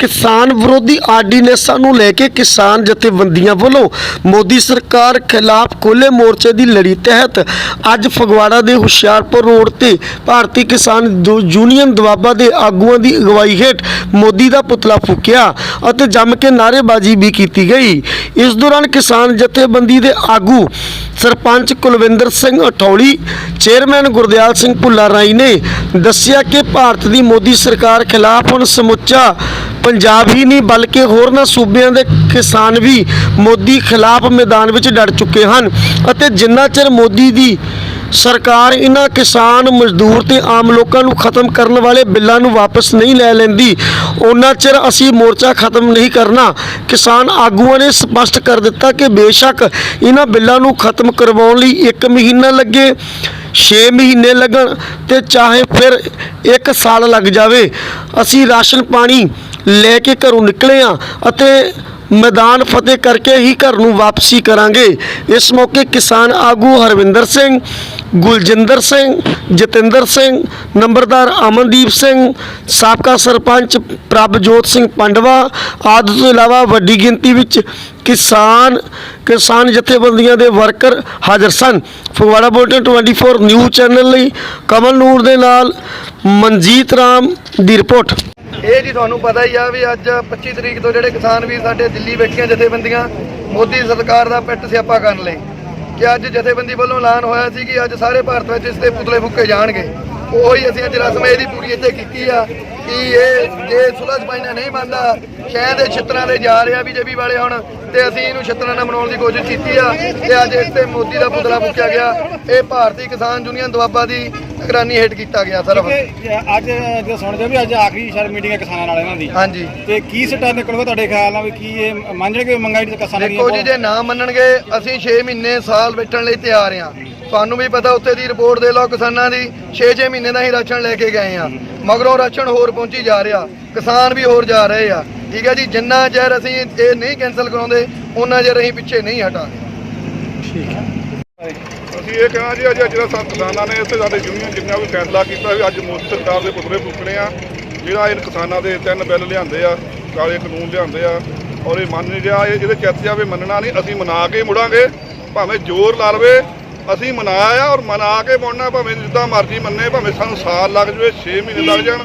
ਕਿਸਾਨ ਵਿਰੋਧੀ ਆਰਡੀਨੈਂਸਾਂ ਨੂੰ ਲੈ ਕੇ ਕਿਸਾਨ ਜਥੇਬੰਦੀਆਂ ਵੱਲੋਂ ਮੋਦੀ ਸਰਕਾਰ ਖਿਲਾਫ ਖੁੱਲੇ ਮੋਰਚੇ ਦੀ ਲੜੀ ਤਹਿਤ ਅੱਜ ਫਗਵਾੜਾ ਦੇ ਹੁਸ਼ਿਆਰਪੁਰ ਰੋਡ ਤੇ ਭਾਰਤੀ ਕਿਸਾਨ ਦੂ- ਯੂਨੀਅਨ ਦਵਾਬਾ ਦੇ ਆਗੂਆਂ ਦੀ ਅਗਵਾਈ ਹੇਠ ਮੋਦੀ ਦਾ ਪੁਤਲਾ ਫੂਕਿਆ ਅਤੇ ਜੰਮ ਕੇ ਨਾਅਰੇਬਾਜ਼ੀ ਵੀ ਕੀਤੀ ਗਈ। ਇਸ ਦੌਰਾਨ ਕਿਸਾਨ ਜਥੇਬੰਦੀ ਦੇ ਆਗੂ ਸਰਪੰਚ ਕੁਲਵਿੰਦਰ ਸਿੰਘ ਅਠੌਲੀ, ਚੇਅਰਮੈਨ ਗੁਰਦਿਆਲ ਸਿੰਘ ਭੁੱਲਾ ਰਾਈ ਨੇ ਦੱਸਿਆ ਕਿ ਭਾਰਤ ਦੀ ਮੋਦੀ ਸਰਕਾਰ ਖਿਲਾਫ ਹੁਣ ਸਮੁੱਚਾ ਪੰਜਾਬ ਹੀ ਨਹੀਂ, ਬਲਕਿ ਹੋਰਨਾਂ ਸੂਬਿਆਂ ਦੇ ਕਿਸਾਨ ਵੀ ਮੋਦੀ ਖਿਲਾਫ ਮੈਦਾਨ ਵਿੱਚ ਡਟ ਚੁੱਕੇ ਹਨ ਅਤੇ ਜਿੰਨਾ ਚਿਰ ਮੋਦੀ ਦੀ ਸਰਕਾਰ ਇਹਨਾਂ ਕਿਸਾਨ, ਮਜ਼ਦੂਰ ਤੇ ਆਮ ਲੋਕਾਂ ਨੂੰ ਖਤਮ ਕਰਨ ਵਾਲੇ ਬਿੱਲਾਂ ਨੂੰ ਵਾਪਸ ਨਹੀਂ ਲੈ ਲੈਂਦੀ ਉਹਨਾਂ ਚਿਰ ਅਸੀਂ ਮੋਰਚਾ ਖਤਮ ਨਹੀਂ ਕਰਨਾ। ਕਿਸਾਨ ਆਗੂਆਂ ਨੇ ਸਪਸ਼ਟ ਕਰ ਦਿੱਤਾ ਕਿ ਬੇਸ਼ੱਕ ਇਹਨਾਂ ਬਿੱਲਾਂ ਨੂੰ ਖਤਮ ਕਰਵਾਉਣ ਲਈ 1 ਮਹੀਨਾ ਲੱਗੇ 6 ਮਹੀਨੇ ਲੱਗਣ ਤੇ ਚਾਹੇ ਫਿਰ 1 ਸਾਲ ਲੱਗ ਜਾਵੇ। ਅਸੀਂ ਰਾਸ਼ਨ ਪਾਣੀ ਲੈ ਕੇ ਘਰੋਂ ਨਿਕਲੇ ਆ ਅਤੇ ਮੈਦਾਨ ਫਤਿਹ ਕਰਕੇ ਹੀ ਘਰ ਨੂੰ ਵਾਪਸੀ ਕਰਾਂਗੇ। ਇਸ ਮੌਕੇ ਕਿਸਾਨ ਆਗੂ ਹਰਵਿੰਦਰ ਸਿੰਘ, ਗੁਲਜਿੰਦਰ ਸਿੰਘ, ਜਤਿੰਦਰ ਸਿੰਘ, ਨੰਬਰਦਾਰ ਅਮਨਦੀਪ ਸਿੰਘ, ਸਾਬਕਾ ਸਰਪੰਚ ਪ੍ਰਭਜੋਤ ਸਿੰਘ ਪੰਡਵਾ ਆਦਿ ਤੋਂ ਇਲਾਵਾ ਵੱਡੀ ਗਿਣਤੀ ਵਿੱਚ ਕਿਸਾਨ ਕਿਸਾਨ ਜਥੇਬੰਦੀਆਂ ਦੇ ਵਰਕਰ ਹਾਜ਼ਰ ਸਨ। ਫਗਵਾੜਾ ਬੁਲਟਨ 24 ਨਿਊਜ਼ ਚੈਨਲ ਲਈ ਕਮਲ ਨੂਰ ਦੇ ਨਾਲ ਮਨਜੀਤ ਰਾਮ ਦੀ ਰਿਪੋਰਟ। ਇਹ ਜੀ ਤੁਹਾਨੂੰ ਪਤਾ ਹੀ ਆ ਵੀ ਅੱਜ 25 ਤਰੀਕ ਤੋਂ ਜਿਹੜੇ ਕਿਸਾਨ ਵੀਰ ਸਾਡੇ ਦਿੱਲੀ ਬੈਠੀਆਂ ਜਥੇਬੰਦੀਆਂ, ਮੋਦੀ ਸਰਕਾਰ ਦਾ ਪਿੱਟ ਸਿਆਪਾ ਕਰਨ ਲਈ ਕਿ ਅੱਜ ਜਥੇਬੰਦੀ ਵੱਲੋਂ ਐਲਾਨ ਹੋਇਆ ਸੀ ਕਿ ਅੱਜ ਸਾਰੇ ਭਾਰਤ ਵਿੱਚ ਇਸ ਦੇ ਪੁਤਲੇ ਫੁੱਕੇ ਜਾਣਗੇ। ਉਹੀ ਅਸੀਂ ਅੱਜ ਰਸਮ ਇਹਦੀ ਪੂਰੀ ਇੱਥੇ ਕੀਤੀ ਆ ਕਿ ਇਹ ਜੇ ਸੁਲਝ ਪਾਈਨਾ ਨਹੀਂ ਮੰਨਦਾ ਸ਼ਹਿਰ ਦੇ ਛਿੱਤਰਾਂ ਦੇ ਜਾ ਰਿਹਾ ਬੀਜੇਪੀ ਵਾਲੇ ਹੁਣ ਤੇ ਅਸੀਂ ਇਹਨੂੰ ਛਿੱਤਰਾਂ ਨਾਲ ਮਨਾਉਣ ਦੀ ਕੋਸ਼ਿਸ਼ ਕੀਤੀ ਆ ਤੇ ਅੱਜ ਇਸ ਤੇ ਮੋਦੀ ਦਾ ਪੁਤਲਾ ਫੁੱਕਿਆ ਗਿਆ। ਇਹ ਭਾਰਤੀ ਕਿਸਾਨ ਯੂਨੀਅਨ ਦੁਆਬਾ ਦੀ ਨਿਗਰਾਨੀ ਹੇਠ ਕੀਤਾ ਗਿਆ ਸਿਰਫ ਕਿ ਅੱਜ ਜੇ ਸੁਣਦੇ ਵੀ ਅੱਜ ਆਖਰੀ ਸ਼ਾਇਦ ਮੀਟਿੰਗ ਹੈ ਕਿਸਾਨਾਂ ਨਾਲ ਇਹਨਾਂ ਦੀ। ਹਾਂਜੀ। ਤੇ ਕੀ ਸਟਾ ਨਿਕਲੂਗਾ ਤੁਹਾਡੇ ਖਿਆਲ ਨਾਲ ਵੀ ਕੀ ਇਹ ਮੰਨਣਗੇ ਮੰਗਾਈ ਦੀ ਕਿਸਾਨਾਂ ਦੀਆਂ ਦੇਖੋ ਜੀ ਜੇ ਨਾ ਮੰਨਣਗੇ ਅਸੀਂ 6 ਮਹੀਨੇ ਸਾਲ ਬੈਠਣ ਲਈ ਤਿਆਰ ਹਾਂ। ਤੁਹਾਨੂੰ ਵੀ ਪਤਾ ਉੱਥੇ ਦੀ ਰਿਪੋਰਟ ਦੇ ਲਓ ਕਿਸਾਨਾਂ ਦੀ 6-6 ਮਹੀਨੇ ਦਾ ਹੀ ਰਾਸ਼ਨ ਲੈ ਕੇ ਗਏ ਆ ਮਗਰੋਂ ਰਾਸ਼ਨ ਹੋਰ ਪਹੁੰਚੀ ਜਾ ਰਿਹਾ। ਕਿਸਾਨ ਵੀ ਹੋਰ ਜਾ ਰਹੇ ਆ। ਠੀਕ ਹੈ ਜੀ ਜਿੰਨਾ ਚਿਰ ਅਸੀਂ ਇਹ ਨਹੀਂ ਕੈਨਸਲ ਕਰਾਉਂਦੇ ਉਹਨਾਂ ਚਿਰ ਅਸੀਂ ਪਿੱਛੇ ਨਹੀਂ ਹਟਾਂਗੇ। ਅਸੀਂ ਇਹ ਕਹਿਣਾ ਜੀ, ਅੱਜ ਜਿਹੜਾ ਸਾ- ਕਿਸਾਨਾਂ ਨੇ ਇੱਥੇ ਸਾਡੇ ਯੂਨੀਅਨ ਜਿੰਨਾ ਵੀ ਫੈਸਲਾ ਕੀਤਾ ਵੀ ਅੱਜ ਮੋਦੀ ਸਰਕਾਰ ਦੇ ਪੁਤਲੇ ਫੂਕਣੇ ਆ। ਜਿਹੜਾ ਇਹ ਕਿਸਾਨਾਂ ਦੇ ਤਿੰਨ ਬਿੱਲ ਲਿਆਂਦੇ ਆ, ਕਾਲੇ ਕਾਨੂੰਨ ਲਿਆਂਦੇ ਆ, ਔਰ ਇਹ ਮੰਨ ਨਹੀਂ ਰਿਹਾ, ਇਹ ਇਹਦੇ ਚਿੱਤ ਜਾਵੇ ਮੰਨਣਾ ਨਹੀਂ, ਅਸੀਂ ਮਨਾ ਕੇ ਮੁੜਾਂਗੇ, ਭਾਵੇਂ ਜ਼ੋਰ ਲਾ ਲਵੇ, ਅਸੀਂ ਮਨਾਇਆ ਔਰ ਮਨਾ ਕੇ ਮੁੜਨਾ, ਭਾਵੇਂ ਜਿੱਦਾਂ ਮਰਜ਼ੀ ਮੰਨੇ, ਭਾਵੇਂ ਸਾਨੂੰ ਸਾਲ ਲੱਗ ਜਾਵੇ 6 ਮਹੀਨੇ ਲੱਗ ਜਾਣ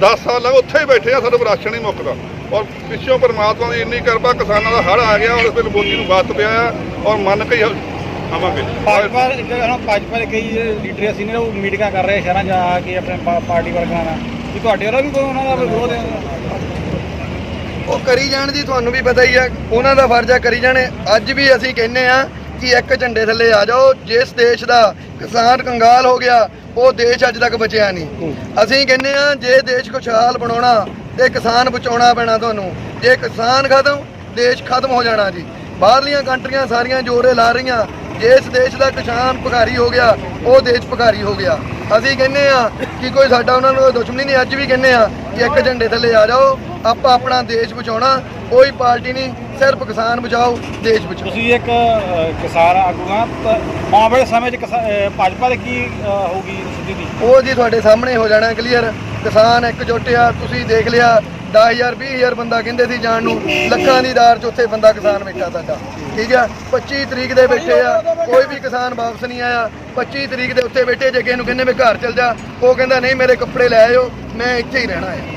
10 ਸਾਲ ਲੱਗ, ਉੱਥੇ ਹੀ ਬੈਠੇ ਆ ਸਾਡੇ ਰਾਸ਼ਨ ਹੀ ਮੁੱਕਦਾ। ਔਰ ਪਿੱਛੋਂ ਪਰਮਾਤਮਾ ਦੀ ਇੰਨੀ ਕਿਰਪਾ ਕਿਸਾਨਾਂ ਦਾ ਹੜ ਆ ਗਿਆ ਔਰ ਫਿਰ ਮੋਦੀ ਨੂੰ ਬਾਤ ਪਿਆ ਆ, ਔਰ ਮੰਨ ਕੇ ਹੀ ਆਵਾਂਗੇ ਭਾਜਪਾ ਜਿਹੜਾ ਭਾਜਪਾ ਦੇ ਕਈ ਲੀਡਰ ਅਸੀਂ ਨੇ ਉਹ ਮੀਟਿੰਗਾਂ ਕਰ ਰਹੇ ਸ਼ਹਿਰਾਂ 'ਚ ਆ ਕੇ ਆਪਣੇ ਪਾ- ਪਾਰਟੀ ਵਰਗਾਂ ਨਾਲ। ਵੀ ਤੁਹਾਡੇ ਵੱਲੋਂ ਵੀ ਕੋਈ ਉਹਨਾਂ ਦਾ ਵਿਰੋਧ ਹੈ? ਉਹ ਕਰੀ ਜਾਣ ਜੀ ਤੁਹਾਨੂੰ ਵੀ ਪਤਾ ਹੀ ਆ ਉਹਨਾਂ ਦਾ ਫਰਜ਼ ਆ ਕਰੀ ਜਾਣੇ। ਅੱਜ ਵੀ ਅਸੀਂ ਕਹਿੰਨੇ ਆ ਕਿ ਇੱਕ ਝੰਡੇ ਥੱਲੇ ਆ ਜਾਓ। ਜਿਸ ਦੇਸ਼ ਦਾ ਕਿਸਾਨ ਕੰਗਾਲ ਹੋ ਗਿਆ ਉਹ ਦੇਸ਼ ਅੱਜ ਤੱਕ ਬਚਿਆ ਨਹੀਂ। ਅਸੀਂ ਕਹਿੰਨੇ ਆ ਜੇ ਦੇਸ਼ ਖੁਸ਼ਹਾਲ ਬਣਾਉਣਾ ਤੇ ਕਿਸਾਨ ਬਚਾਉਣਾ ਪੈਣਾ ਤੁਹਾਨੂੰ। ਜੇ ਕਿਸਾਨ ਖਤਮ ਦੇਸ਼ ਖਤਮ ਹੋ ਜਾਣਾ ਜੀ। ਬਾਹਰਲੀਆਂ ਕੰਟਰੀਆਂ ਸਾਰੀਆਂ ਜੋਰੇ ਲਾ ਰਹੀਆਂ ਜਿਸ ਦੇਸ਼ ਦਾ ਕਿਸਾਨ ਭਿਖਾਰੀ ਹੋ ਗਿਆ ਉਹ ਦੇਸ਼ ਭਿਖਾਰੀ ਹੋ ਗਿਆ। ਅਸੀਂ ਕਹਿੰਨੇ ਆ ਕਿ ਕੋਈ ਸਾਡਾ ਉਹਨਾਂ ਨਾਲ ਦੁਸ਼ਮਣੀ ਨਹੀਂ ਅੱਜ ਵੀ ਕਹਿੰਨੇ ਆ ਕਿ ਇੱਕ ਝੰਡੇ ਥੱਲੇ ਆ ਜਾਓ ਆਪਾਂ ਆਪਣਾ ਦੇਸ਼ ਬਚਾਉਣਾ ਕੋਈ ਪਾਰਟੀ ਨਹੀਂ ਸਿਰਫ ਕਿਸਾਨ ਬਚਾਓ ਦੇਸ਼ ਬਚਾਓ। ਤੁਸੀਂ ਇੱਕ ਕਿਸਾਨ ਆਗੂ ਆ ਆਉਣ ਵਾਲੇ ਸਮੇਂ 'ਚ ਭਾਜਪਾ ਦੀ ਕੀ ਹੋਊਗੀ ਸਥਿਤੀ? ਉਹ ਜੀ ਤੁਹਾਡੇ ਸਾਹਮਣੇ ਹੋ ਜਾਣਾ ਕਲੀਅਰ ਕਿਸਾਨ ਇਕਜੁੱਟ ਆ ਤੁਸੀਂ ਦੇਖ ਲਿਆ 10000 20000 ਬੰਦਾ ਕਹਿੰਦੇ ਸੀ ਜਾਣ ਨੂੰ ਲੱਖਾਂ ਦੀ ਦਾਰ ਚ ਉੱਥੇ ਬੰਦਾ ਕਿਸਾਨ ਬੈਠਾ ਸਾਡਾ। ਠੀਕ ਆ 25 ਤਰੀਕ ਦੇ ਬੈਠੇ ਆ ਕੋਈ ਵੀ ਕਿਸਾਨ ਵਾਪਸ ਨਹੀਂ ਆਇਆ। 25 ਤਰੀਕ ਦੇ ਉੱਥੇ ਬੈਠੇ ਜੇ ਕਿਸੇ ਨੂੰ ਕਹਿੰਦੇ ਮੈਂ ਘਰ ਚਲ ਜਾ ਉਹ ਕਹਿੰਦਾ ਨਹੀਂ ਮੇਰੇ ਕੱਪੜੇ ਲੈ ਆਇਓ ਮੈਂ ਇੱਥੇ ਹੀ ਰਹਿਣਾ ਹੈ।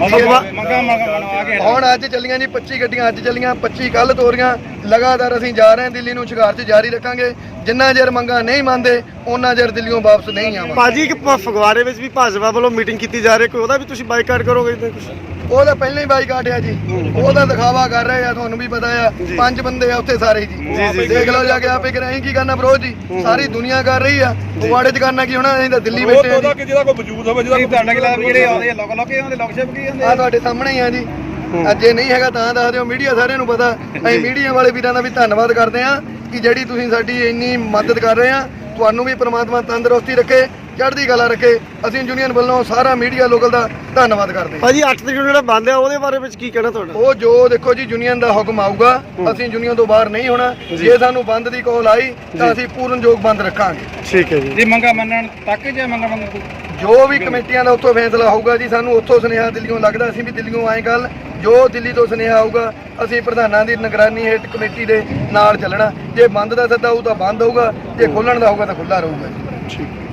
ਮੰਗਾ ਮੰਗਾ ਮਨਵਾ ਕੇ ਹੁਣ ਅੱਜ ਚੱਲੀਆਂ ਜੀ 25 ਗੱਡੀਆਂ ਅੱਜ ਚੱਲੀਆਂ 25 ਕੱਲ ਤੋਰੀਆਂ। ਲਗਾਤਾਰ ਅਸੀਂ ਜਾ ਰਹੇ ਹਾਂ ਦਿੱਲੀ ਨੂੰ ਸੰਘਰਸ਼ ਜਾਰੀ ਰੱਖਾਂਗੇ। ਜਿੰਨਾ ਚਿਰ ਮੰਗਾਂ ਨਹੀਂ ਮੰਨਦੇ ਉਹਨਾਂ ਚਿਰ ਦਿੱਲੀੋਂ ਵਾਪਸ ਨਹੀਂ ਆਵਾਂਗੇ। ਭਾਜੀ ਇੱਕ ਪ- ਫਗਵਾੜੇ ਵਿੱਚ ਵੀ ਭਾਜਪਾ ਵੱਲੋਂ ਮੀਟਿੰਗ ਕੀਤੀ ਜਾ ਰਹੀ ਕੋਈ ਉਹਦਾ ਵੀ ਤੁਸੀਂ ਬਾਈਕਾਟ ਕਰੋਗੇ ਤੇ ਕੁਝ ਉਹ ਤਾਂ ਪਹਿਲਾਂ ਹੀ ਬਾਈਕਾਟ ਆ ਜੀ। ਉਹਦਾ ਦਿਖਾਵਾ ਕਰ ਰਹੇ ਆ ਤੁਹਾਨੂੰ ਵੀ ਪਤਾ ਆ। ਪੰਜ ਬੰਦੇ ਆ ਉੱਥੇ ਸਾਰੇ ਜੀ। ਦੇਖ ਲਓ ਜਾ ਕੇ ਆਪੇ ਕਿ ਅਸੀਂ ਕੀ ਕਰਨਾ ਬਰੋ ਜੀ? ਸਾਰੀ ਦੁਨੀਆ ਕਰ ਰਹੀ ਆ। ਪਵਾੜੇ ਚ ਕਰਨਾ ਕੀ ਹੋਣਾ ਅਸੀਂ ਤਾਂ ਦਿੱਲੀ ਬੈਠੇ ਆ ਉਹਦਾ ਕਿ ਜਿਹਦਾ ਕੋਈ ਵਜੂਦ ਹੋਵੇ ਜਿਹਦਾ ਤੁਹਾਡਾ ਕੀ ਲੱਗਦਾ ਵੀ ਜਿਹੜੇ ਆਉਂਦੇ ਲੋਕ ਲੋਕੇ ਆਉਂਦੇ ਲੋਕ ਸ਼ਿਪ ਕੀ ਹੁੰਦੇ ਆ? ਤੁਹਾਡੇ ਸਾਹਮਣੇ ਹੀ ਆ ਜੀ। ਅੱਜ ਜੇ ਨਹੀਂ ਹੈਗਾ ਤਾਂ ਦੱਸ ਦਿਓ ਮੀਡੀਆ ਸਾਰਿਆਂ ਨੂੰ ਪਤਾ। ਅਸੀਂ ਮੀਡੀਆ ਵਾਲੇ ਵੀਰਾਂ ਦਾ ਵੀ ਧੰਨਵਾਦ ਕਰਦੇ ਆ ਕਿ ਜਿਹੜੀ ਤੁਸੀਂ ਸਾਡੀ ਇੰਨੀ ਮਦਦ ਕਰ ਰਹੇ ਆ ਤੁਹਾਨੂੰ ਵੀ ਪ੍ਰਮਾਤਮਾ ਤੰਦਰੁਸਤੀ ਰੱਖੇ। ਚੜ੍ਹਦੀ ਕਲਾ ਰੱਖੇ। ਅਸੀਂ ਯੂਨੀਅਨ ਵੱਲੋਂ ਸਾਰਾ ਮੀਡੀਆ ਲੋਕਲ ਦਾ ਧੰਨਵਾਦ ਕਰਦੇ ਹਾਂ। ਭਾਜੀ 8 ਤਰੀਕ ਨੂੰ ਜਿਹੜਾ ਬੰਦ ਆ ਉਹਦੇ ਬਾਰੇ ਵਿੱਚ ਕੀ ਕਹਿਣਾ ਤੁਹਾਡਾ? ਉਹ ਜੋ ਦੇਖੋ ਜੀ ਯੂਨੀਅਨ ਦਾ ਹੁਕਮ ਆਊਗਾ ਅਸੀਂ ਯੂਨੀਅਨ ਤੋਂ ਬਾਹਰ ਨਹੀਂ ਹੋਣਾ। ਜੇ। ਸਾਨੂੰ ਬੰਦ ਦੀ ਕਾਲ ਆਈ ਤਾਂ ਅਸੀਂ ਪੂਰਨ ਯੋਗ ਬੰਦ ਰੱਖਾਂਗੇ। ਠੀਕ ਹੈ ਜੀ। ਜੇ ਮੰਗਾ ਮੰਨਣ ਤੱਕ ਜੇ ਮੰਗਾ ਮੰਗਣ ਜੋ ਵੀ ਕਮੇਟੀਆਂ ਦਾ ਉੱਥੋਂ ਫੈਸਲਾ ਹੋਊਗਾ ਜੀ ਸਾਨੂੰ ਉੱਥੋਂ ਸੁਨੇਹਾ ਦਿੱਲੀੋਂ ਲੱਗਦਾ ਅਸੀਂ ਵੀ ਦਿੱਲੀੋਂ ਆਏ ਕੱਲ ਜੋ ਦਿੱਲੀ ਤੋਂ ਸੁਨੇਹਾ ਆਊਗਾ ਅਸੀਂ ਪ੍ਰਧਾਨਾਂ ਦੀ ਨਿਗਰਾਨੀ ਹੇਠ ਕਮੇਟੀ ਦੇ ਨਾਲ ਚੱਲਣਾ। ਜੇ ਬੰਦ ਦਾ ਸੱਦਾ ਹੋਊ ਤਾਂ ਬੰਦ ਹੋਊਗਾ ਜੇ ਖੋਲਣ ਦਾ ਹੋਊਗਾ ਤਾਂ ਖੁੱਲਾ ਰਹੂਗਾ ਜੀ। ਠੀਕ।